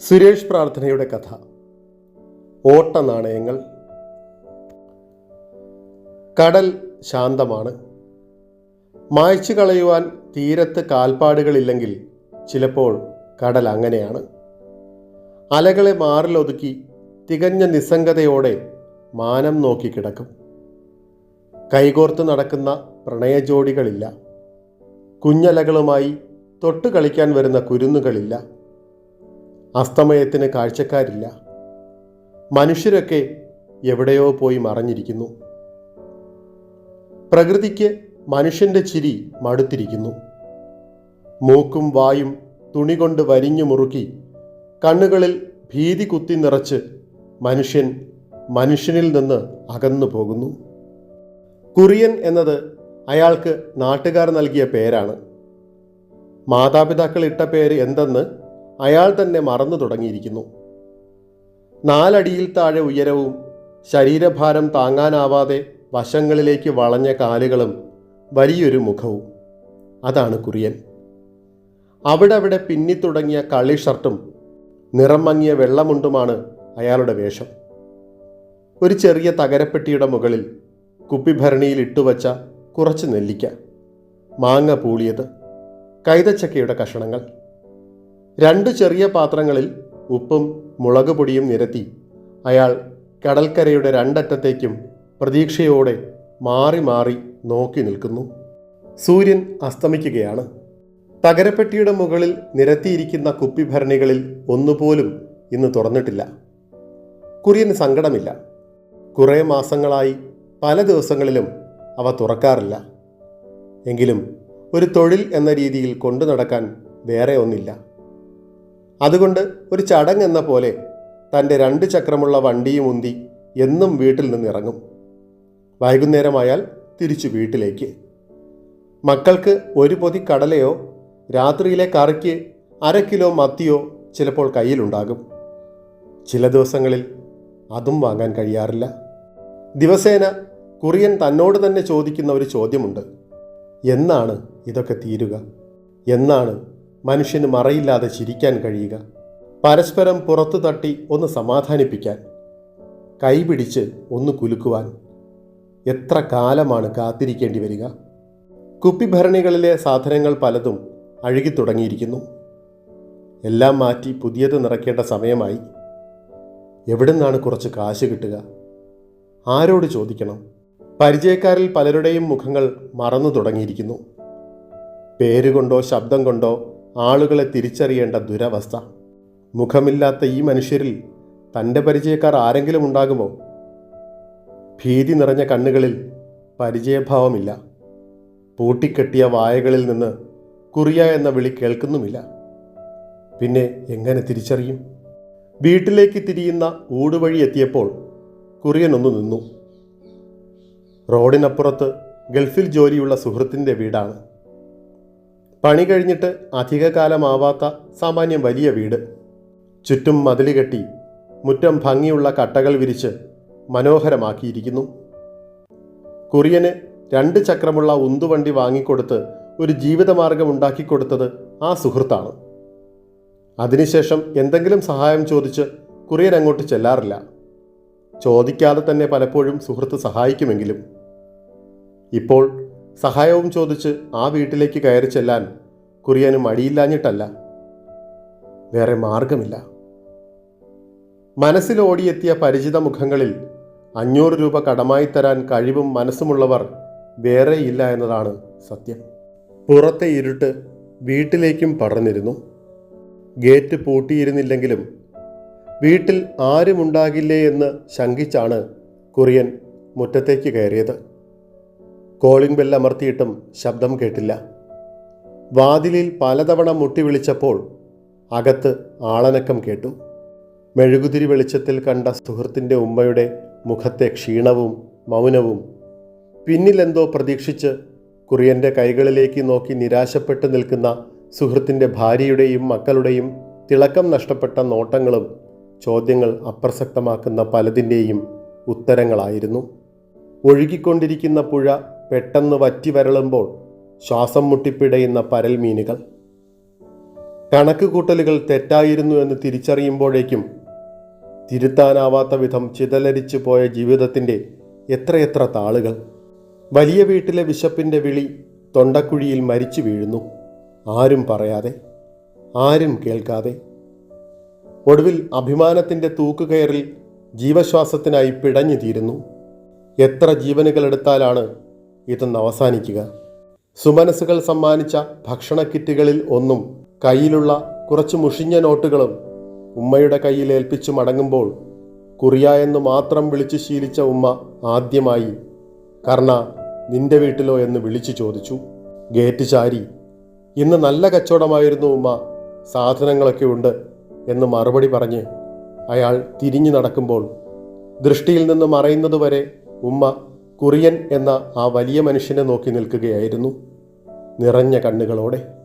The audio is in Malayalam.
സുരേഷ് പ്രാർത്ഥനയുടെ കഥ. ഓട്ട നാണയങ്ങൾ കടൽ ശാന്തമാണ്. മായ്ച്ചു കളയുവാൻ തീരത്ത് കാൽപ്പാടുകളില്ലെങ്കിൽ ചിലപ്പോൾ കടൽ അങ്ങനെയാണ്. അലകളെ മാറിലൊതുക്കി തികഞ്ഞ നിസ്സംഗതയോടെ മാനം നോക്കി കിടക്കും. കൈകോർത്ത് നടക്കുന്ന പ്രണയജോഡികളില്ല. കുഞ്ഞലകളുമായി തൊട്ടു കളിക്കാൻ വരുന്ന കുരുന്നുകളില്ല. അസ്തമയത്തിന് കാഴ്ചക്കാരില്ല. മനുഷ്യരൊക്കെ എവിടെയോ പോയി മറഞ്ഞിരിക്കുന്നു. പ്രകൃതിക്ക് മനുഷ്യന്റെ ചിരി മടുത്തിരിക്കുന്നു. മൂക്കും വായും തുണി കൊണ്ട് വരിഞ്ഞു മുറുക്കി കണ്ണുകളിൽ ഭീതി കുത്തി നിറച്ച് മനുഷ്യൻ മനുഷ്യനിൽ നിന്ന് അകന്നു പോകുന്നു. കുറിയൻ എന്നത് അയാൾക്ക് നാട്ടുകാർ നൽകിയ പേരാണ്. മാതാപിതാക്കൾ ഇട്ട പേര് എന്തെന്ന് അയാൾ തന്നെ മറന്നു തുടങ്ങിയിരിക്കുന്നു. നാലടിയിൽ താഴെ ഉയരവും ശരീരഭാരം താങ്ങാനാവാതെ വശങ്ങളിലേക്ക് വളഞ്ഞ കാലുകളും വലിയൊരു മുഖവും. അതാണ് കുറിയൻ. അവിടെ അവിടെ പിന്നിത്തുടങ്ങിയ കളി ഷർട്ടും നിറം മങ്ങിയ വെള്ളമുണ്ടുമാണ് അയാളുടെ വേഷം. ഒരു ചെറിയ തകരപ്പെട്ടിയുടെ മുകളിൽ കുപ്പിഭരണിയിൽ ഇട്ടുവച്ച കുറച്ച് നെല്ലിക്ക മാങ്ങ പൂളിയത് കൈതച്ചക്കയുടെ കഷണങ്ങൾ. രണ്ട് ചെറിയ പാത്രങ്ങളിൽ ഉപ്പും മുളക് പൊടിയും നിരത്തി അയാൾ കടൽക്കരയുടെ രണ്ടറ്റത്തേക്കും പ്രതീക്ഷയോടെ മാറി മാറി നോക്കി നിൽക്കുന്നു. സൂര്യൻ അസ്തമിക്കുകയാണ്. തകരപ്പെട്ടിയുടെ മുകളിൽ നിരത്തിയിരിക്കുന്ന കുപ്പിഭരണികളിൽ ഒന്നുപോലും ഇന്ന് തുറന്നിട്ടില്ല. കുര്യന് സങ്കടമില്ല. കുറേ മാസങ്ങളായി പല ദിവസങ്ങളിലും അവ തുറക്കാറില്ല. എങ്കിലും ഒരു തൊഴിൽ എന്ന രീതിയിൽ കൊണ്ടു നടക്കാൻ വേറെ ഒന്നില്ല. അതുകൊണ്ട് ഒരു ചടങ്ങ് എന്ന പോലെ തന്റെ രണ്ട് ചക്രമുള്ള വണ്ടിയും ഉന്തി എന്നും വീട്ടിൽ നിന്നിറങ്ങും. വൈകുന്നേരമായാൽ തിരിച്ചു വീട്ടിലേക്ക്. മക്കൾക്ക് ഒരു പൊതി കടലയോ രാത്രിയിലെ കറിക്ക് അര കിലോ മത്തിയോ ചിലപ്പോൾ കയ്യിലുണ്ടാകും. ചില ദിവസങ്ങളിൽ അതും വാങ്ങാൻ കഴിയാറില്ല. ദിവസേന കുറിയൻ തന്നോട് തന്നെ ചോദിക്കുന്ന ഒരു ചോദ്യമുണ്ട്. എന്നാണ് ഇതൊക്കെ തീരുക? എന്നാണ് മനുഷ്യന് മറയില്ലാതെ ചിരിക്കാൻ കഴിയുക. പരസ്പരം പുറത്തു തട്ടി ഒന്ന് സമാധാനിപ്പിക്കാൻ കൈപിടിച്ച് ഒന്ന് കുലുക്കുവാൻ. എത്ര കാലമാണ് കാത്തിരിക്കേണ്ടി വരിക? കുപ്പിഭരണികളിലെ സാധനങ്ങൾ പലതും അഴുകി തുടങ്ങിയിരിക്കുന്നു. എല്ലാം മാറ്റി പുതിയത് നിറയ്ക്കേണ്ട സമയമായി. എവിടുന്നാണ് കുറച്ച് കാശ് കിട്ടുക? ആരോട് ചോദിക്കണം? പരിചയക്കാരിൽ പലരുടെയും മുഖങ്ങൾ മറന്നു തുടങ്ങിയിരിക്കുന്നു. പേരുകൊണ്ടോ ശബ്ദം കൊണ്ടോ ആളുകളെ തിരിച്ചറിയേണ്ട ദുരവസ്ഥ. മുഖമില്ലാത്ത ഈ മനുഷ്യരിൽ തന്റെ പരിചയക്കാർ ആരെങ്കിലും ഉണ്ടാകുമോ? ഭീതി നിറഞ്ഞ കണ്ണുകളിൽ പരിചയഭാവമില്ല. പൂട്ടിക്കെട്ടിയ വായകളിൽ നിന്ന് കുറിയ എന്ന വിളി കേൾക്കുന്നുമില്ല. പിന്നെ എങ്ങനെ തിരിച്ചറിയും? വീട്ടിലേക്ക് തിരിയുന്ന ഊടുവഴി എത്തിയപ്പോൾ കുറിയനൊന്നു നിന്നു. റോഡിനപ്പുറത്ത് ഗൾഫിൽ ജോലിയുള്ള സുഹൃത്തിന്റെ വീടാണ്. പണി കഴിഞ്ഞിട്ട് അധികകാലമാവാത്ത സാമാന്യം വലിയ വീട്. ചുറ്റും മതിൽ കെട്ടി മുറ്റം ഭംഗിയുള്ള കട്ടകൾ വിരിച്ച് മനോഹരമാക്കിയിരിക്കുന്നു. കുറിയന് രണ്ട് ചക്രമുള്ള ഉന്തുവണ്ടി വാങ്ങിക്കൊടുത്ത് ഒരു ജീവിതമാർഗം ഉണ്ടാക്കിക്കൊടുത്തത് ആ സുഹൃത്താണ്. അതിനുശേഷം എന്തെങ്കിലും സഹായം ചോദിച്ച് കുറിയൻ അങ്ങോട്ട് ചെല്ലാറില്ല. ചോദിക്കാതെ തന്നെ പലപ്പോഴും സുഹൃത്ത് സഹായിക്കുമെങ്കിലും. ഇപ്പോൾ സഹായവും ചോദിച്ച് ആ വീട്ടിലേക്ക് കയറി ചെല്ലാൻ കുറിയന് മടിയില്ലാഞ്ഞിട്ടല്ല. വേറെ മാർഗമില്ല മനസ്സിൽ ഓടിയെത്തിയ പരിചിത മുഖങ്ങളിൽ അഞ്ഞൂറ് രൂപ കടമായി തരാൻ കഴിവും മനസ്സുമുള്ളവർ വേറെ ഇല്ല എന്നതാണ് സത്യം. പുറത്തെ ഇരുട്ട് വീട്ടിലേക്കും പടർന്നിരുന്നു. ഗേറ്റ് പൂട്ടിയിരുന്നില്ലെങ്കിലും വീട്ടിൽ ആരുമുണ്ടാകില്ലേ എന്ന് ശങ്കിച്ചാണ് കുറിയൻ മുറ്റത്തേക്ക് കയറിയത്. കോളിംഗ് ബെൽ അമർത്തിയിട്ടും ശബ്ദം കേട്ടില്ല. വാതിലിൽ പലതവണ മുട്ടി വിളിച്ചപ്പോൾ അകത്ത് ആളനക്കം കേട്ടു. മെഴുകുതിരി വെളിച്ചത്തിൽ കണ്ട സുഹൃത്തിന്റെ ഉമ്മയുടെ മുഖത്തെ ക്ഷീണവും മൗനവും പിന്നിലെന്തോ പ്രതീക്ഷിച്ച് കുറിയന്റെ കൈകളിലേക്ക് നോക്കി നിരാശപ്പെട്ട് നിൽക്കുന്ന സുഹൃത്തിന്റെ ഭാര്യയുടെയും മക്കളുടെയും തിളക്കം നഷ്ടപ്പെട്ട നോട്ടങ്ങളും ചോദ്യങ്ങൾ അപ്രസക്തമാക്കുന്ന പലതിന്റെയും ഉത്തരങ്ങളായിരുന്നു. ഒഴുകിക്കൊണ്ടിരിക്കുന്ന പുഴ പെട്ടെന്ന് വറ്റി വരളുമ്പോൾ ശ്വാസം മുട്ടിപ്പിടയുന്ന പരൽ മീനുകൾ കണക്ക് കൂട്ടലുകൾ തെറ്റായിരുന്നു എന്ന് തിരിച്ചറിയുമ്പോഴേക്കും തിരുത്താനാവാത്ത വിധം ചിതലരിച്ചു പോയ ജീവിതത്തിന്റെ എത്രയെത്ര താളുകൾ. വലിയ വീട്ടിലെ വിശപ്പിന്റെ വിളി തൊണ്ടക്കുഴിയിൽ മരിച്ചു വീഴുന്നു. ആരും പറയാതെ ആരും കേൾക്കാതെ. ഒടുവിൽ അഭിമാനത്തിന്റെ തൂക്കുകയറിൽ ജീവശ്വാസത്തിനായി പിടഞ്ഞു തീരുന്നു. എത്ര ജീവനുകളെടുത്താലാണ് ഇതൊന്ന് അവസാനിക്കുക. സുമനസ്സുകൾ സമ്മാനിച്ച ഭക്ഷണ കിറ്റുകളിൽ ഒന്നും കയ്യിലുള്ള കുറച്ച് മുഷിഞ്ഞ നോട്ടുകളും ഉമ്മയുടെ കയ്യിൽ ഏൽപ്പിച്ചു മടങ്ങുമ്പോൾ കുറിയ എന്ന് മാത്രം വിളിച്ചു ശീലിച്ച ഉമ്മ ആദ്യമായി കർണ നിന്റെ വീട്ടിലോ എന്ന് വിളിച്ചു ചോദിച്ചു. ഗേറ്റ് ചാരി. ഇന്ന് നല്ല കച്ചവടമായിരുന്നു ഉമ്മ. സാധനങ്ങളൊക്കെ ഉണ്ട് എന്ന് മറുപടി പറഞ്ഞ് അയാൾ തിരിഞ്ഞു നടക്കുമ്പോൾ ദൃഷ്ടിയിൽ നിന്ന് മറയുന്നതുവരെ ഉമ്മ കുറിയൻ എന്ന ആ വലിയ മനുഷ്യനെ നോക്കി നിൽക്കുകയായിരുന്നു നിറഞ്ഞ കണ്ണുകളോടെ.